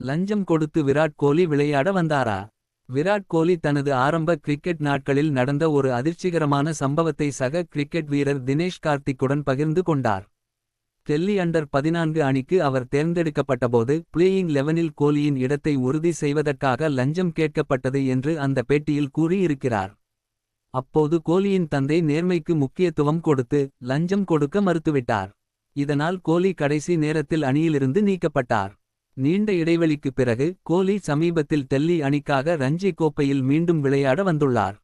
லஞ்சம் கொடுத்து விராட் கோலி விளையாட வந்தாரா? விராட் கோலி தனது ஆரம்ப கிரிக்கெட் நாட்களில் நடந்த ஒரு அதிர்ச்சிகரமான சம்பவத்தை சக கிரிக்கெட் வீரர் தினேஷ் கார்த்திக்குடன் பகிர்ந்து கொண்டார். டெல்லி அண்டர் பதினான்கு அணிக்கு அவர் தேர்ந்தெடுக்கப்பட்டபோது பிளேயிங் லெவனில் கோலியின் இடத்தை உறுதி செய்வதற்காக லஞ்சம் கேட்கப்பட்டது என்று அந்த பேட்டியில் கூறியிருக்கிறார். அப்போது கோலியின் தந்தை நேர்மைக்கு முக்கியத்துவம் கொடுத்து லஞ்சம் கொடுக்க மறுத்துவிட்டார். இதனால் கோலி கடைசி நேரத்தில் அணியிலிருந்து நீக்கப்பட்டார். நீண்ட இடைவெளிக்கு பிறகு கோலி சமீபத்தில் டெல்லி அணிக்காக ரஞ்சி கோப்பையில் மீண்டும் விளையாட வந்துள்ளார்.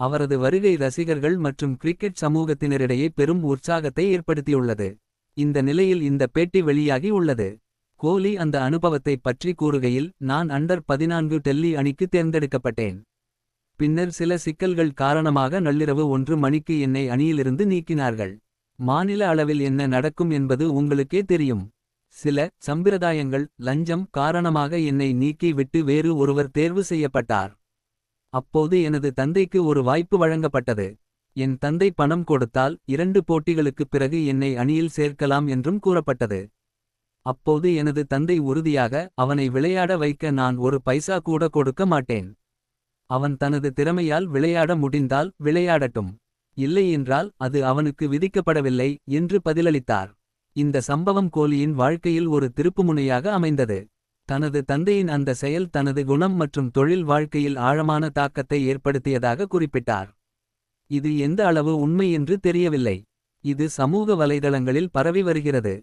அவரது வருகை ரசிகர்கள் மற்றும் கிரிக்கெட் சமூகத்தினரிடையே பெரும் உற்சாகத்தை ஏற்படுத்தியுள்ளது. இந்த நிலையில் இந்த பேட்டி வெளியாகி உள்ளது. கோலி அந்த அனுபவத்தை பற்றி கூறுகையில் நான் அண்டர் பதினான்கு டெல்லி அணிக்கு தேர்ந்தெடுக்கப்பட்டேன். பின்னர் சில சிக்கல்கள் காரணமாக நள்ளிரவு ஒன்று மணிக்கு என்னை அணியிலிருந்து நீக்கினார்கள். மாநில அளவில் என்ன நடக்கும் என்பது உங்களுக்கே தெரியும். சில சம்பிரதாயங்கள் லஞ்சம் காரணமாக என்னை நீக்கி விட்டு வேறு ஒருவர் தேர்வு செய்யப்பட்டார். அப்போது எனது தந்தைக்கு ஒரு வாய்ப்பு வழங்கப்பட்டது. என் தந்தை பணம் கொடுத்தால் இரண்டு போட்டிகளுக்குப் பிறகு என்னை அணியில் சேர்க்கலாம் என்றும் கூறப்பட்டது. அப்போது எனது தந்தை உறுதியாக அவனை விளையாட வைக்க நான் ஒரு பைசா கூட கொடுக்க மாட்டேன். அவன் தனது திறமையால் விளையாட முடிந்தால் விளையாடட்டும். இல்லையென்றால் அது அவனுக்கு விதிக்கப்படவில்லை என்று பதிலளித்தார். இந்த சம்பவம் கோலியின் வாழ்க்கையில் ஒரு திருப்புமுனையாக அமைந்தது. தனது தந்தையின் அந்த செயல் தனது குணம் மற்றும் தொழில் வாழ்க்கையில் ஆழமான தாக்கத்தை ஏற்படுத்தியதாக குறிப்பிட்டார். இது எந்த அளவு உண்மை என்று தெரியவில்லை. இது சமூக வலைதளங்களில் பரவி வருகிறது.